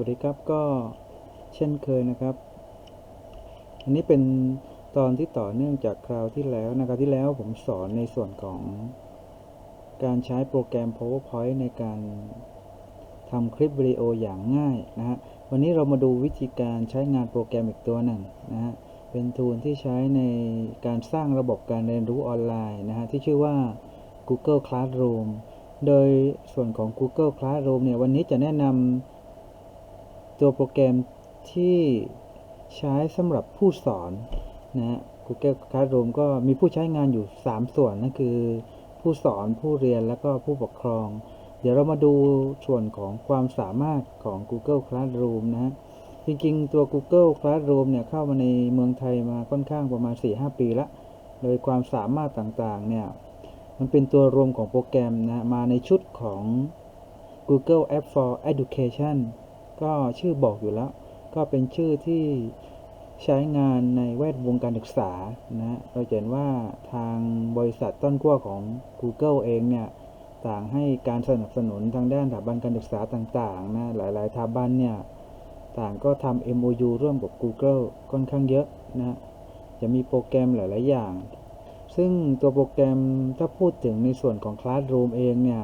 วัสดีครับก็เช่นเคยนะครับ อันนี้เป็นตอนที่ต่อเนื่องจากคราวที่แล้วนะครับที่แล้วผมสอนในส่วนของการใช้โปรแกรม PowerPoint ในการทำคลิปวิดีโออย่างง่ายนะฮะวันนี้เรามาดูวิธีการใช้งานโปรแกรมอีกตัวหนึ่งนะฮะเป็นทูลที่ใช้ในการสร้างระบบการเรียนรู้ออนไลน์นะฮะที่ชื่อว่า Google Classroom โดยส่วนของ Google Classroom เนี่ยวันนี้จะแนะนำ ตัวโปรแกรมที่ใช้สำหรับผู้สอนนะฮะ Google Classroom ก็มีผู้ใช้งานอยู่ 3 ส่วนนั่นคือ ผู้สอนผู้เรียนและก็ผู้ปกครอง เดี๋ยวเรามาดูส่วนของความสามารถของ Google Classroom นะฮะจริงๆ ตัว Google Classroom เนี่ยเข้ามาในเมืองไทยมาค่อนข้างประมาณ 4-5 ปีแล้วโดยความสามารถต่างๆ เนี่ย มันเป็นตัวรวมของโปรแกรมนะ มาในชุดของ Google App for Education ก็ชื่อบอกอยู่แล้ว ก็เป็นชื่อที่ใช้งานในแวดวงการศึกษานะเราจะเห็นว่าทางบริษัทต้นขั้วของ Google เองเนี่ยต่างให้การสนับสนุนทางด้านสถาบันการศึกษาต่างๆนะหลายๆสถาบันเนี่ยต่างก็ทำ MOU ร่วมกับ Google ค่อนข้างเยอะนะจะมีโปรแกรมหลาย ๆ อย่าง ซึ่งตัวโปรแกรมถ้าพูดถึงในส่วนของ Classroom เองเนี่ย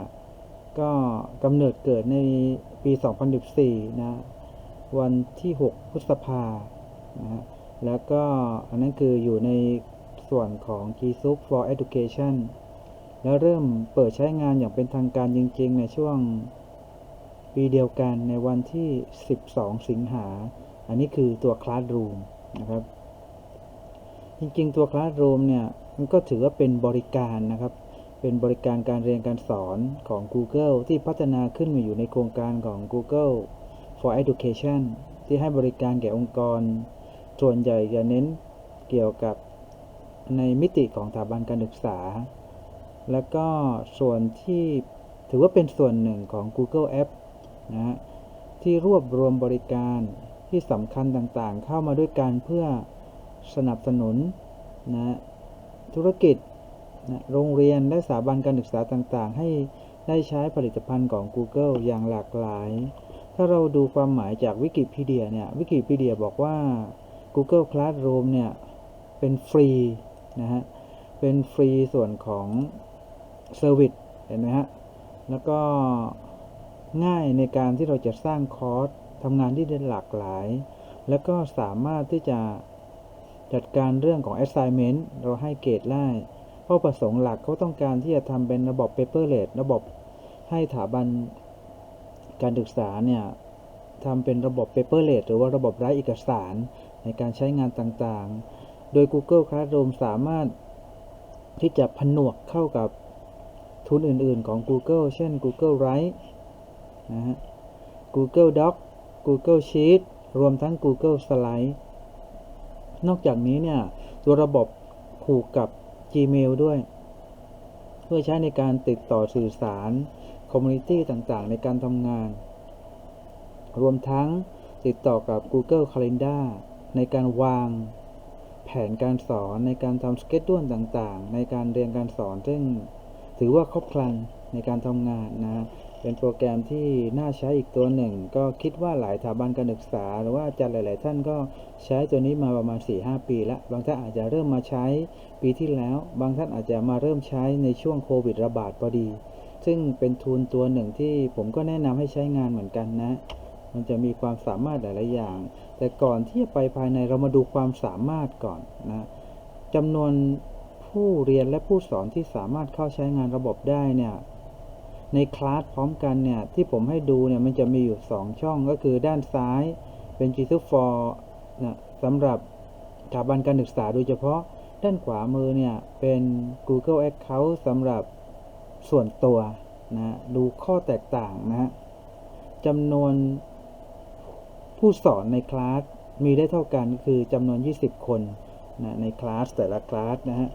ก็กำเนิดเกิดในปี 2014 นะ วันที่ 6 พฤษภานะฮะแล้วก็อันนั้นคืออยู่ในส่วนของ g s o o k for Education แล้วเริ่มเปิดใช้งานอย่างเป็นทางการจริงๆ ในช่วงปีเดียวกันในวันที่ 12 สิงหา อันนี้คือตัว Classroom นะครับ จริงๆ ตัว Classroom เนี่ย มันก็ถือว่าเป็นบริการนะครับ เป็นบริการการเรียนการสอนของ Google ที่พัฒนาขึ้นมาอยู่ในโครงการของ Google for Education ที่ให้บริการแก่องค์กร ส่วนใหญ่จะเน้นเกี่ยวกับในมิติของสถาบันการศึกษา แล้วก็ส่วนที่ถือว่าเป็นส่วนหนึ่งของ Google App นะฮะที่รวบรวมบริการที่สำคัญต่างๆ เข้ามาด้วยกันเพื่อสนับสนุนนะธุรกิจ นะโรงเรียนและสถาบันการศึกษาต่างๆ ให้ได้ใช้ผลิตภัณฑ์ของ Google อย่างหลากหลาย ถ้าเราดูความหมายจากวิกิพีเดียเนี่ย วิกิพีเดียบอกว่า Google Classroom เนี่ย เป็นฟรีนะฮะ เป็นฟรีส่วนของเซอร์วิสเห็นไหมฮะ แล้วก็ง่ายในการที่เราจะสร้างคอร์สทำงานที่ได้หลากหลาย แล้วก็สามารถที่จะจัดการเรื่องของ assignment เราให้เกรดได้ เพราประสงค์หลักเขาต้องการที่จะทำเป็นระบบ paperless ระบบให้สถาบันการศึกษาเนี่ยทำเป็นระบบ paperless หรือว่าระบบไร้เอกสารในการใช้งานต่างๆ โดย Google Classroom สามารถที่จะผนวกเข้ากับทุนอื่นๆของ Google เช่น Google Drive นะฮะ Google Doc Google Sheet รวมทั้ง Google Slide นอกจากนี้เนี่ย ตัวระบบผูกกับ Gmail ด้วย เพื่อใช้ในการติดต่อสื่อสารคอมมูนิตี้ต่างๆ ในการทำงาน รวมทั้งติดต่อกับ Google Calendar ในการวางแผนการสอนในการทำสเก็ตด้วนต่างๆ ในการเรียนการสอนซึ่งถือว่าครบครันในการทำงานนะ เป็นโปรแกรมที่น่าใช้อีกตัวหนึ่ง ก็คิดว่าหลายสถาบันการศึกษา หรือว่าอาจารย์หลาย ๆ ท่านก็ใช้ตัวนี้มาประมาณ 4-5 ปีแล้ว บางท่านอาจจะเริ่มมาใช้ปีที่แล้ว บางท่านอาจจะมาเริ่มใช้ในช่วงโควิดระบาดพอดี ซึ่งเป็นทูลตัวหนึ่งที่ผมก็แนะนำให้ใช้งานเหมือนกันนะ มันจะมีความสามารถหลาย ๆ อย่าง แต่ก่อนที่จะไปภายในเรามาดูความสามารถก่อนนะจำนวนผู้เรียนและผู้สอนที่สามารถเข้าใช้งานระบบได้เนี่ย ในคลาสพร้อมกันเนี่ยที่ผมให้ดูเนี่ยมันจะมีอยู่ 2 ช่องก็คือด้านซ้ายเป็น g 2 for นะสำหรับสถาบันการศึกษาโดยเฉพาะด้านขวามือเนี่ยเป็น Google Account สำหรับส่วนตัวนะดูข้อแตกต่างนะฮะจำนวนผู้สอนในคลาสมีได้เท่ากันคือจำนวน 20 คนนะในคลาสแต่ละคลาสนะฮะ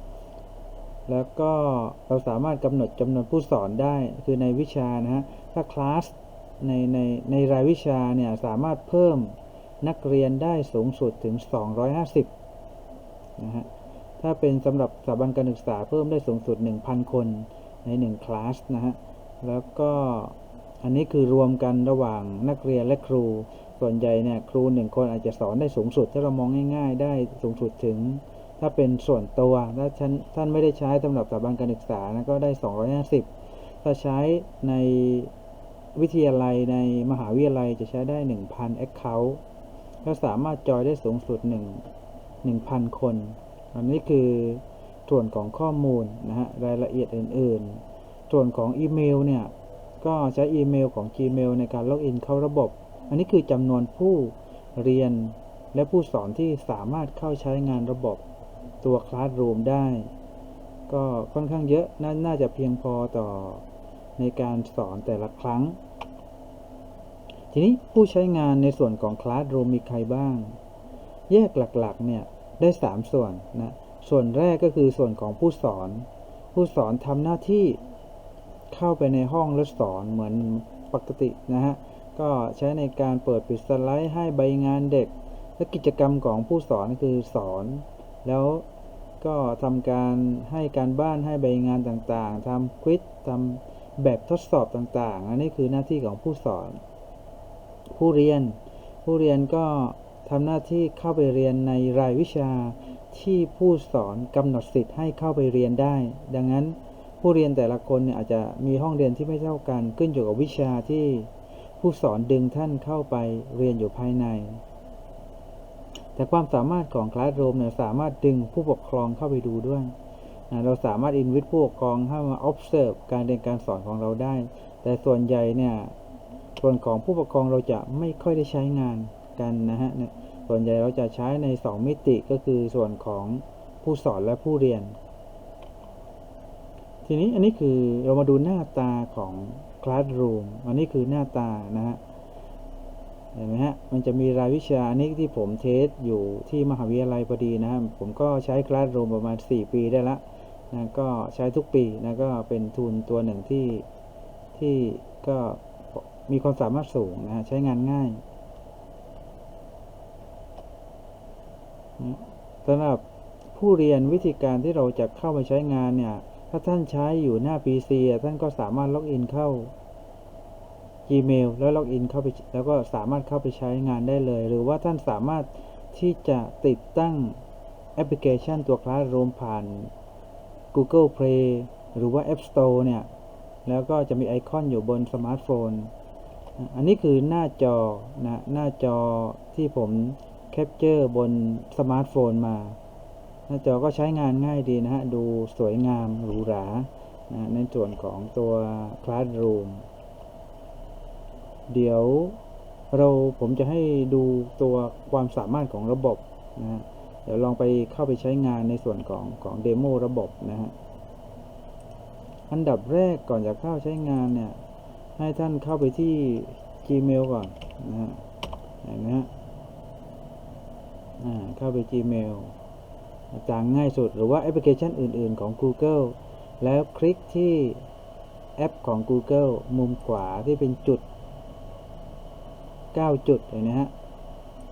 แล้วก็เราสามารถกำหนดจำนวนผู้สอนได้ คือในวิชานะฮะ ถ้าคลาสในในในรายวิชาเนี่ยสามารถเพิ่มนักเรียนได้สูงสุดถึง 250นะฮะ ถ้าเป็นสำหรับสถาบันการศึกษาเพิ่มได้สูงสุด 1,000 คนใน 1 คลาสนะฮะ แล้วก็อันนี้คือรวมกันระหว่างนักเรียนและครู ส่วนใหญ่เนี่ยครูหนึ่งคนอาจจะสอนได้สูงสุด ถ้าเรามองง่าย ๆ ได้สูงสุดถึง ถ้าเป็นส่วนตัวถ้าท่านไม่ได้ใช้สำหรับสถาบันการศึกษานะก็ได้ 250 ถ้าใช้ในวิทยาลัยในมหาวิทยาลัยจะใช้ได้ 1,000 Account ก็สามารถจอยได้สูงสุด 1 1,000 คน อันนี้คือส่วนของข้อมูลนะฮะรายละเอียดอื่น ๆ ส่วนของอีเมลเนี่ย ก็ใช้อีเมลของ Gmail ในการล็อกอินเข้าระบบ อันนี้คือจำนวนผู้เรียนและผู้สอนที่สามารถเข้าใช้งานระบบ ตัว Classroom ได้ ก็ค่อนข้างเยอะนน่าจะเพียงพอต่อในการสอนแต่ละครั้ง ทีนี้ผู้ใช้งานในส่วนของ Classroom มีใครบ้าง แยกหลักๆเนี่ยได้ 3 ส่วนนะส่วนแรกก็คือส่วนของผู้สอน ผู้สอนทำหน้าที่เข้าไปในห้องแล้วสอนเหมือนปกตินะฮะก็ใช้ในการเปิดปิดสไลด์ให้ใบงานเด็ก และกิจกรรมของผู้สอนคือสอน แล้วก็ทำการให้การบ้านให้ใบงานต่างๆทำควิสทำแบบทดสอบต่างๆ อันนี้คือหน้าที่ของผู้สอน ผู้เรียน ผู้เรียนก็ทำหน้าที่เข้าไปเรียนในรายวิชาที่ผู้สอนกำหนดสิทธิ์ให้เข้าไปเรียนได้ ดังนั้นผู้เรียนแต่ละคนเนี่ยอาจจะมีห้องเรียนที่ไม่เท่ากัน ขึ้นอยู่กับวิชาที่ผู้สอนดึงท่านเข้าไปเรียนอยู่ภายใน แต่ความสามารถของ Classroom เนี่ยสามารถดึงผู้ปกครองเข้าไปดูด้วยนะเราสามารถอินวิทผู้ปกครองให้มา observe การเรียนการสอนของเราได้ แต่ส่วนใหญ่เนี่ยส่วนของผู้ปกครองเราจะไม่ค่อยได้ใช้งานกันนะฮะส่วนใหญ่เราจะใช้ใน 2 มิติก็คือส่วนของผู้สอนและผู้เรียน ทีนี้อันนี้คือเรามาดูหน้าตาของ Classroom อันนี้คือหน้าตานะฮะ เห็นไหมฮะมันจะมีรายวิชาอันนี้ที่ผมเทสอยู่ที่มหาวิทยาลัยพอดีนะผมก็ใช้ Classroom ประมาณ 4 ปีได้ละนะก็ใช้ทุกปีนะก็เป็นทุนตัวหนึ่งที่ที่ก็มีความสามารถสูงนะใช้งานง่ายสำหรับผู้เรียนวิธีการที่เราจะเข้ามาใช้งานเนี่ย ถ้าท่านใช้อยู่หน้า PC ท่านก็สามารถล็อกอินเข้า Gmail แล้วล็อกอินเข้าไปแล้วก็สามารถเข้าไปใช้งานได้เลย หรือว่าท่านสามารถที่จะติดตั้งแอปพลิเคชันตัว Classroom ผ่าน Google Play หรือว่า App Store เนี่ย แล้วก็จะมีไอคอนอยู่บนสมาร์ทโฟน อันนี้คือหน้าจอนะ หน้าจอที่ผมแคปเจอร์บนสมาร์ทโฟนมา หน้าจอก็ใช้งานง่ายดีนะฮะ ดูสวยงามหรูหรานะในส่วนของตัว Classroom เดี๋ยวเราผมจะให้ดูตัวความสามารถของระบบนะฮะเดี๋ยวลองไปเข้าไปใช้งานในส่วนของของเดโมระบบนะฮะอันดับแรกก่อนจะเข้าใช้งานเนี่ย ให้ท่านเข้าไปที่ Gmail ก่อนนะฮะเห็นไหมฮะเข้าไป Gmail จางง่ายสุดหรือว่าแอปพลิเคชันอื่น ๆของ Google แล้วคลิกที่แอปของ Google มุมขวาที่เป็นจุด 9 จุดเห็นนะฮะ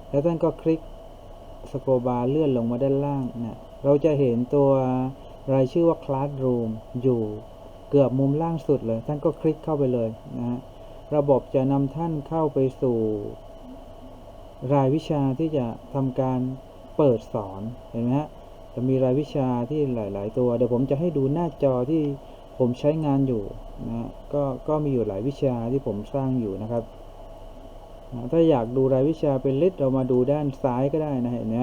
แล้วท่านก็คลิกสโครบาร์เลื่อนลงมาด้านล่างนะเราจะเห็นตัวรายชื่อว่า Classroom อยู่เกือบมุมล่างสุดเลย ท่านก็คลิกเข้าไปเลยนะฮะ ระบบจะนำท่านเข้าไปสู่ รายวิชาที่จะทำการเปิดสอน เห็นไหมฮะ จะมีรายวิชาที่หลาย ๆ ตัว เดี๋ยวผมจะให้ดูหน้าจอที่ผมใช้งานอยู่นะก็ก็มีอยู่หลายวิชาที่ผมสร้างอยู่นะครับ ถ้าอยากดูรายวิชาเป็นลิสต์เรามาดูด้านซ้ายก็ได้นะเห็นไหม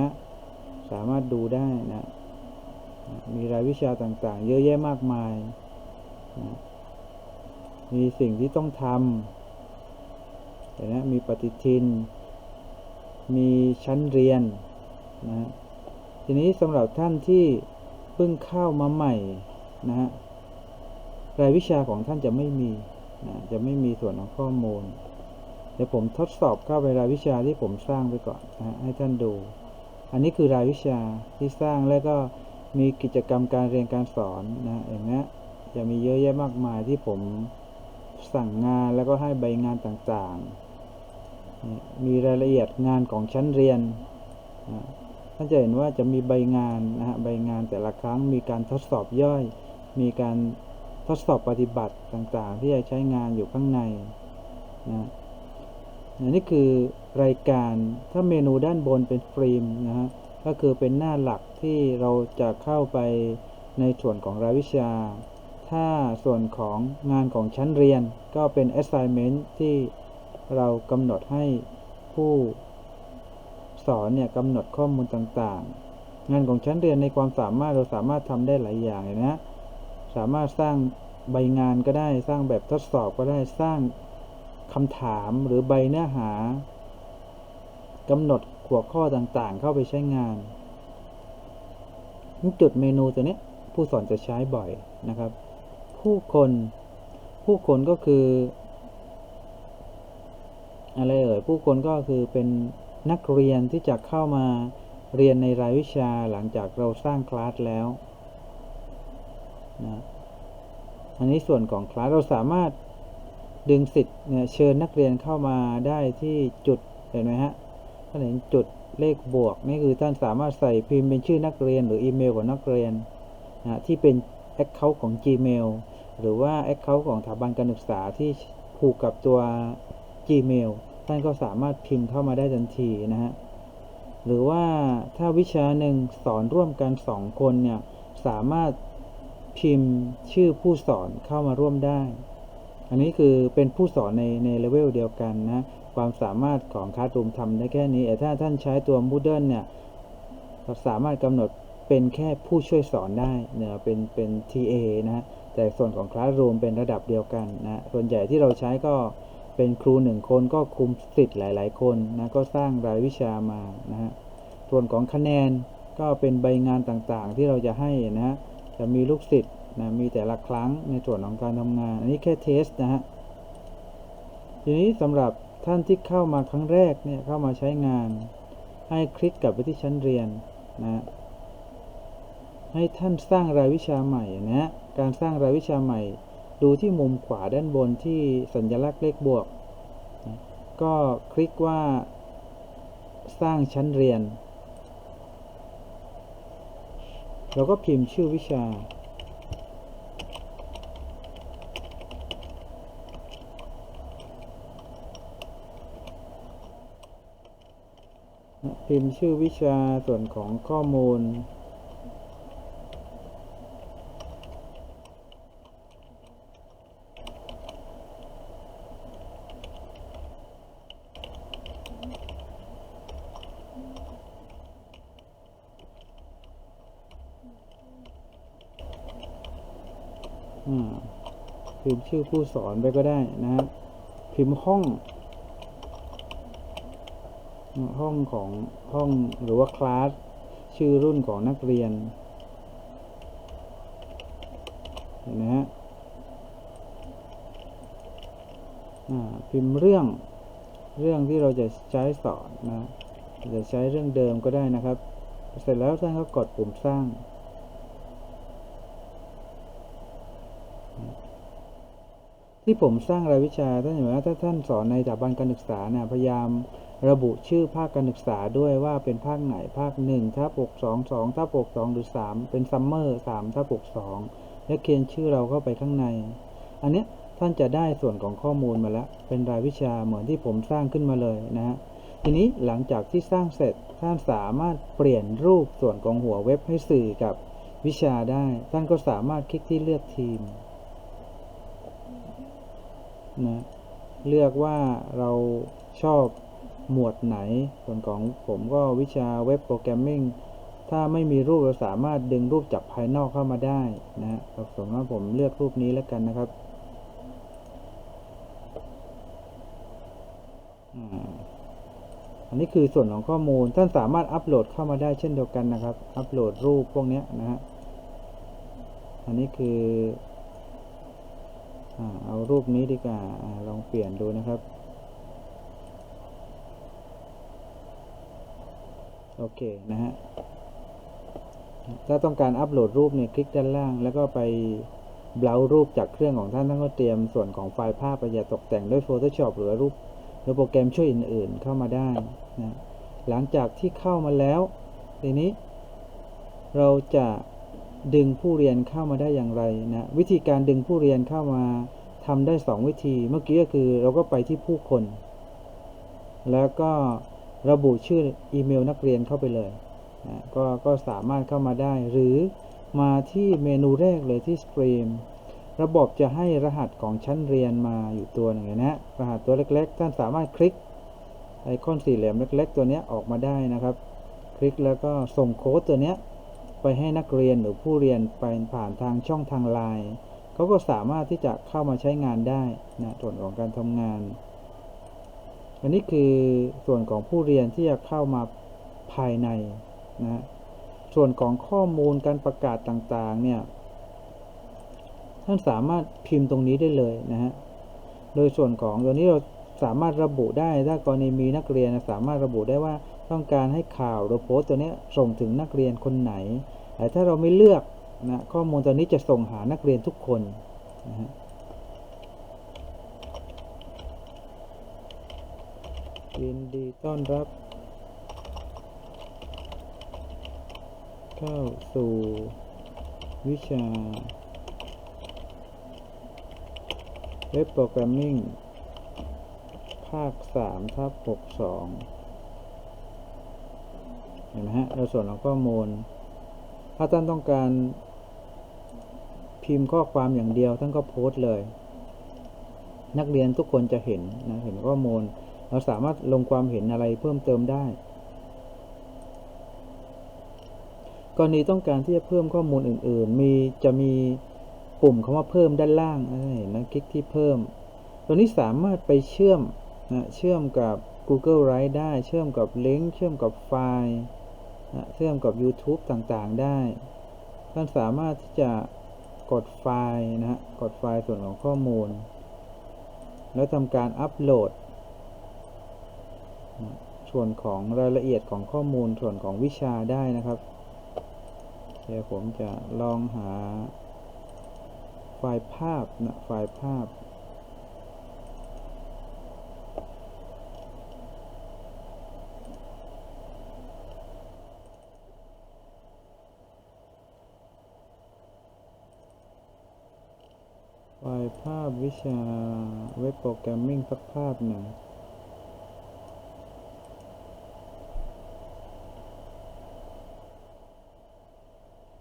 สามารถดูได้นะมีรายวิชาต่างๆ เยอะแยะมากมายนะมีสิ่งที่ต้องทำเห็นไหมมีปฏิทิน มีชั้นเรียนนะทีนี้สำหรับท่านที่เพิ่งเข้ามาใหม่นะฮะรายวิชาของท่านจะไม่มีนะจะไม่มีส่วนของข้อมูล เดี๋ยวผมทดสอบเข้าไปรายวิชาที่ผมสร้างไปก่อนนะให้ท่านดู อันนี้คือรายวิชาที่สร้างแล้วก็มีกิจกรรมการเรียนการสอนนะอย่างนี้จะมีเยอะแยะมากมายที่ผมสั่งงานแล้วก็ให้ใบงานต่างๆ มีรายละเอียดงานของชั้นเรียนท่านจะเห็นว่าจะมีใบงานนะฮะใบงานแต่ละครั้งมีการทดสอบย่อย มีการทดสอบปฏิบัติต่างๆ ที่จะใช้งานอยู่ข้างในนะ อันนี้คือรายการถ้าเมนูด้านบนเป็นฟิล์มนะฮะก็คือเป็นหน้าหลักที่เราจะเข้าไปในส่วนของรายวิชา ถ้าส่วนของงานของชั้นเรียนก็เป็น assignment ที่เรากำหนดให้ผู้สอนเนี่ยกำหนดข้อมูลต่างๆ งานของชั้นเรียนในความสามารถเราสามารถทำได้หลายอย่างเลยนะ สามารถสร้างใบงานก็ได้ สร้างแบบทดสอบก็ได้ สร้าง คำถามหรือใบเนื้อหากำหนดหัวข้อต่างๆ เข้าไปใช้งานจุดเมนูตัวนี้ผู้สอนจะใช้บ่อยนะครับ ผู้คนผู้คนก็คือ อะไรเอ่ยผู้คนก็คือเป็นนักเรียนที่จะเข้ามาเรียนในรายวิชาหลังจากเราสร้างคลาสแล้วนะอันนี้ส่วนของคลาสเราสามารถ ดึงสิทธิ์เนี่ยเชิญนักเรียนเข้ามาได้ที่จุดเห็นไหมฮะท่านเห็นจุดเลขบวกนี่คือท่านสามารถใส่พิมพ์เป็นชื่อนักเรียน หรืออีเมลของนักเรียนนะที่เป็น Account ของ Gmail หรือว่า Account ของสถาบันการศึกษาที่ผูกกับตัว Gmail ท่านก็สามารถพิมพ์เข้ามาได้ทันทีนะฮะหรือว่าถ้าวิชาหนึ่งสอนร่วมกันสองคนเนี่ยสามารถพิมพ์ชื่อผู้สอนเข้ามาร่วมได้ อันนี้คือเป็นผู้สอนในในเลเวลเดียวกันนะความสามารถของคาร์ตูมทำได้แค่นี้แต่ถ้าท่านใช้ตัว Moodle เนี่ยเราสามารถกำหนดเป็นแค่ผู้ช่วยสอนได้เนี่ยเป็นเป็น TA นะฮะแต่ส่วนของ Classroom เป็นระดับเดียวกันนะส่วนใหญ่ที่เราใช้ก็เป็นครูหนึ่งคนก็คุมสิทธิ์หลาย ๆ คนนะก็สร้างรายวิชามานะฮะส่วนของคะแนนก็เป็นใบงานต่างๆ ที่เราจะให้นะฮะจะมีลูกศิษย์ นะมีแต่ละครั้งในส่วนของการทำงาน อันนี้แค่เทสนะฮะทีนี้สำหรับท่านที่เข้ามาครั้งแรกเนี่ยเข้ามาใช้งาน ให้คลิกกลับไปที่ชั้นเรียนนะให้ท่านสร้างรายวิชาใหม่นะการสร้างรายวิชาใหม่ ดูที่มุมขวาด้านบนที่สัญลักษณ์เลขบวกนะก็คลิกว่า สร้างชั้นเรียนเราก็พิมพ์ชื่อวิชา พิมพ์ชื่อวิชาส่วนของข้อมูล พิมพ์ชื่อผู้สอนไปก็ได้นะฮะพิมพ์ห้อง ห้องของห้องหรือว่าคลาสชื่อรุ่นของนักเรียน เห็นไหมฮะอ่าพิมพ์เรื่องเรื่องที่เราจะใช้สอนนะจะใช้เรื่องเดิมก็ได้นะครับ เสร็จแล้วท่านก็กดปุ่มสร้างที่ผมสร้างรายวิชาท่านเห็นไหมถ้าท่านสอนในสถาบันการศึกษาเนี่ยพยายาม ระบุชื่อภาคการศึกษาด้วยว่าเป็นภาคไหนภาคหนึ่งทับหกสองสองทับหกสองหรือสามเป็นซัมเมอร์สามทับหกสองและเขียนชื่อเราเข้าไปข้างใน อันนี้ท่านจะได้ส่วนของข้อมูลมาแล้ว เป็นรายวิชาเหมือนที่ผมสร้างขึ้นมาเลยนะฮะทีนี้หลังจากที่สร้างเสร็จท่านสามารถเปลี่ยนรูปส่วนของหัวเว็บให้สื่อกับวิชาได้ ท่านก็สามารถคลิกที่เลือกทีมนะเลือกว่าเราชอบ หมวดไหน ส่วนของผมก็วิชาเว็บโปรแกรมมิ่งถ้าไม่มีรูปเราสามารถดึงรูปจากภายนอกเข้ามาได้นะฮะสมมติว่าผมเลือกรูปนี้แล้วกันนะครับอันนี้คือส่วนของข้อมูล ท่านสามารถอัปโหลดเข้ามาได้เช่นเดียวกันนะครับ อัปโหลดรูปพวกนี้นะฮะ อันนี้คืออเอารูปนี้ดีกว่าลองเปลี่ยนดูนะครับ โอเคนะฮะถ้าต้องการอัปโหลดรูปเนี่ยคลิกด้านล่าง แล้วก็ไปเบราว์รูปจากเครื่องของท่านท่านก็เตรียมส่วนของไฟล์ภาพไปอย่าตกแต่งด้วย Photoshop หรือรูปหรือโปรแกรมช่วยอื่นๆเข้ามาได้นะหลังจากที่เข้ามาแล้วทีนี้ เราจะดึงผู้เรียนเข้ามาได้อย่างไรนะวิธีการดึงผู้เรียนเข้ามาทำได้ 2 วิธี เมื่อกี้ก็คือเราก็ไปที่ผู้คน แล้วก็ ระบุชื่ออีเมลนักเรียนเข้าไปเลยนะก็ก็สามารถเข้ามาได้ หรือมาที่เมนูแรกเลยที่สตรีมระบบจะให้รหัสของชั้นเรียนมาอยู่ตัวหนึ่งนะ รหัสตัวเล็กๆ ท่านสามารถคลิกไอคอนสี่เหลี่ยมเล็กๆ ตัวนี้ออกมาได้นะครับ คลิกแล้วก็ส่งโค้ดตัวนี้ไปให้นักเรียนหรือผู้เรียนไปผ่านทางช่องทางไลน์เขาก็สามารถที่จะเข้ามาใช้งานได้นะส่วนของการทำงาน อันนี้คือส่วนของผู้เรียนที่จะเข้ามาภายในนะส่วนของข้อมูลการประกาศต่างๆเนี่ยท่านสามารถพิมพ์ตรงนี้ได้เลยนะฮะโดยส่วนของตัวนี้เราสามารถระบุได้ถ้ากรณีมีนักเรียนสามารถระบุได้ว่าต้องการให้ข่าวหรือโพสต์ตัวนี้ส่งถึงนักเรียนคนไหน แต่ถ้าเราไม่เลือกนะข้อมูลตัวนี้จะส่งหานักเรียนทุกคนนะฮะ ยินดีต้อนรับ เข้าสู่ วิชาเว็บโปรแกรมมิ่ง ภาค3ทับ62 เห็นไหมฮะเราส่วนของข้อมูล ถ้าท่านต้องการพิมพ์ข้อความอย่างเดียวท่านก็โพสต์เลย นักเรียนทุกคนจะเห็นนะเห็นข้อมูล เราสามารถลงความเห็นอะไรเพิ่มเติมได้กรณีต้องการที่จะเพิ่มข้อมูลอื่น ๆ มีจะมีปุ่มคำว่าเพิ่มด้านล่างเห็นไหมคลิกที่เพิ่ม ตัวนี้สามารถไปเชื่อมนะเชื่อมกับ Google Drive ได้ เชื่อมกับลิงก์เชื่อมกับไฟล์นะเชื่อมกับ YouTube ต่างๆได้ ท่านสามารถที่จะกดไฟล์นะฮะกดไฟล์ส่วนของข้อมูล แล้วทำการอัปโหลด ส่วนของรายละเอียดของข้อมูลส่วนของวิชาได้นะครับเดี๋ยวผมจะลองหา ไฟล์ภาพนะไฟล์ภาพไฟล์ภาพวิชาเว็บโปรแกรมมิ่งสักภาพหนึ่ง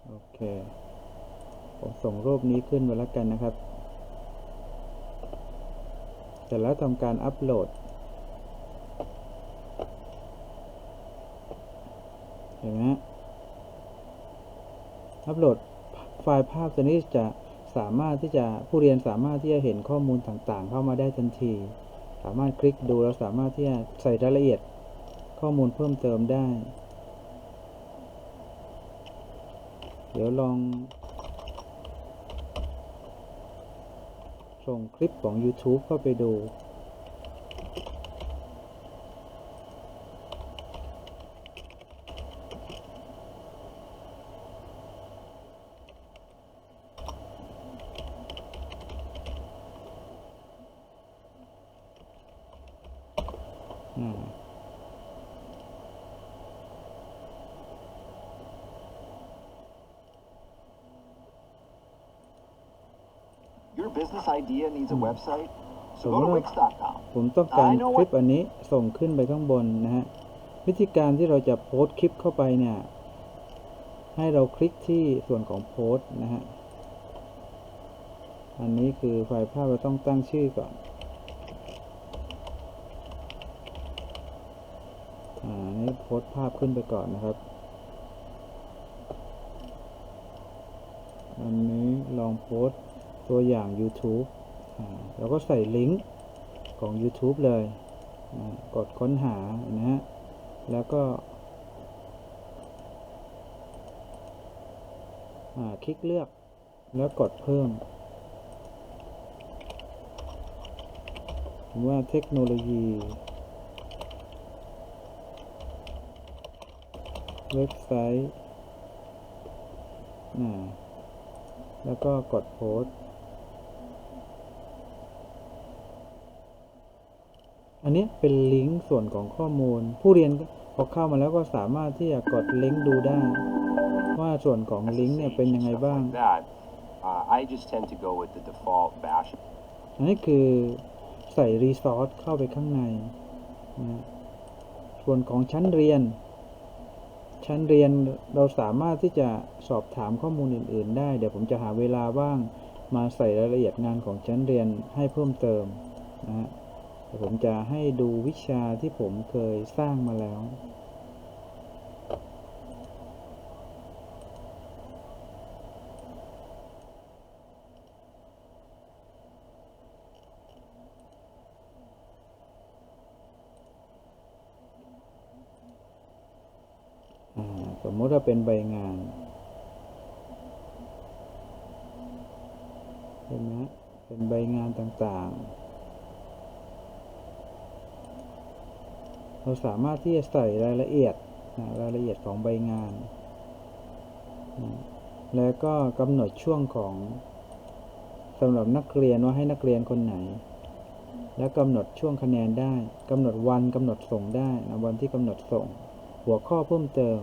โอเค ผม ส่งรูปนี้ขึ้นไว้แล้วกันนะครับ เสร็จแล้วทำการอัปโหลด เห็นไหมอัปโหลดไฟล์ภาพตัวนี้จะสามารถที่จะผู้เรียนสามารถที่จะเห็นข้อมูลต่างๆ เข้ามาได้ทันที สามารถคลิกดูแล้วสามารถที่จะใส่รายละเอียดข้อมูลเพิ่มเติมได้ เดี๋ยวลอง ส่งคลิปของ YouTube เข้าไปดู a Hmm. website? So So go to what- Wix.com. ผมต้องการ I know คลิปอันนี้ส่งขึ้นไปข้างบนนะฮะ วิธีการที่เราจะโพสต์คลิปเข้าไปเนี่ย ให้เราคลิกที่ส่วนของโพสต์นะฮะ อันนี้คือไฟล์ภาพเราต้องตั้งชื่อก่อนอ่าอันนี้โพสต์ภาพขึ้นไปก่อนนะครับ อันนี้ลองโพสต์ตัวอย่าง YouTube อ่าก็ใส่ลิงก์ของ YouTube เลยกดค้นหานะฮะแล้วก็คลิกเลือกแล้วกดเพิ่ม ว่าเทคโนโลยี เว็บไซต์ แล้วก็กดโพสต์ อันนี้เป็นลิงก์ส่วนของข้อมูล ผู้เรียนก็พอเข้ามาแล้วก็สามารถที่จะกดลิงก์ดูได้ ว่าส่วนของลิงก์เนี่ยเป็นยังไง Stuff บ้าง like that. Uh, I just tend to go with the default bash. อันนี้คือใส่รีซอสเข้าไปข้างในนะส่วนของชั้นเรียน ชั้นเรียนเราสามารถที่จะสอบถามข้อมูลอื่น ๆ ได้ เดี๋ยวผมจะหาเวลาว่างมาใส่รายละเอียดงานของชั้นเรียนให้เพิ่มเติมนะฮะเดี๋ยว ผมจะให้ดูวิชาที่ผมเคยสร้างมาแล้ว สมมติว่าเป็นใบงานเห็นไหมะเป็นใบงานต่างๆ เราสามารถที่จะใส่รายละเอียดนะรายละเอียดของใบงานนะแล้วก็กำหนดช่วงของสำหรับนักเรียนว่าให้นักเรียนคนไหน แล้วกำหนดช่วงคะแนนได้กำหนดวันกำหนดส่งได้นะวันที่กำหนดส่ง หัวข้อเพิ่มเติม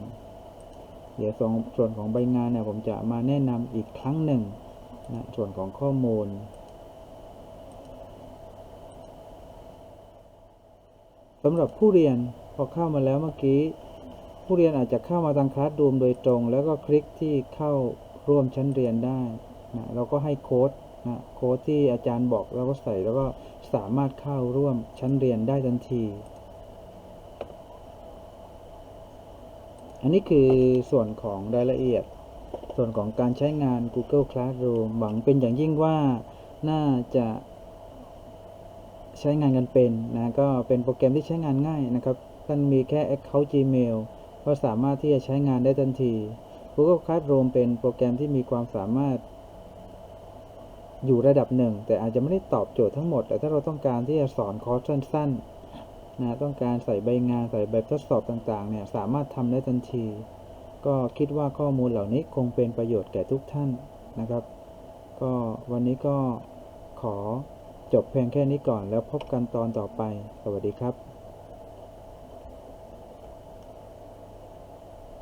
เดี๋ยวส่วนส่วนของใบงานเนี่ยผมจะมาแนะนำอีกครั้งหนึ่งนะส่วนของข้อมูล สำหรับผู้เรียนพอเข้ามาแล้วเมื่อกี้ ผู้เรียนอาจจะเข้ามาทางคลาสรูมโดยตรง แล้วก็คลิกที่เข้าร่วมชั้นเรียนได้นะเราก็ให้โค้ดนะโค้ดที่อาจารย์บอกเราก็ใส่แล้วก็สามารถเข้าร่วมชั้นเรียนได้ทันที อันนี้คือส่วนของรายละเอียด ส่วนของการใช้งาน Google Classroom หวังเป็นอย่างยิ่งว่าน่าจะ ใช้งานกันเป็นนะก็เป็นโปรแกรมที่ใช้งานง่ายนะครับ ท่านมีแค่ Account Gmail ก็สามารถที่จะใช้งานได้ทันที Google Classroom เป็นโปรแกรมที่มีความสามารถ อยู่ระดับหนึ่ง แต่อาจจะไม่ได้ตอบโจทย์ทั้งหมด แต่ถ้าเราต้องการที่จะสอนคอร์สสั้นๆนะต้องการใส่ใบงานใส่แบบทดสอบต่างๆเนี่ยสามารถทำได้ทันที ก็คิดว่าข้อมูลเหล่านี้คงเป็นประโยชน์แก่ทุกท่านนะครับ ก็วันนี้ก็ขอ จบเพียงแค่นี้ก่อนแล้วพบกันตอนต่อไป สวัสดีครับ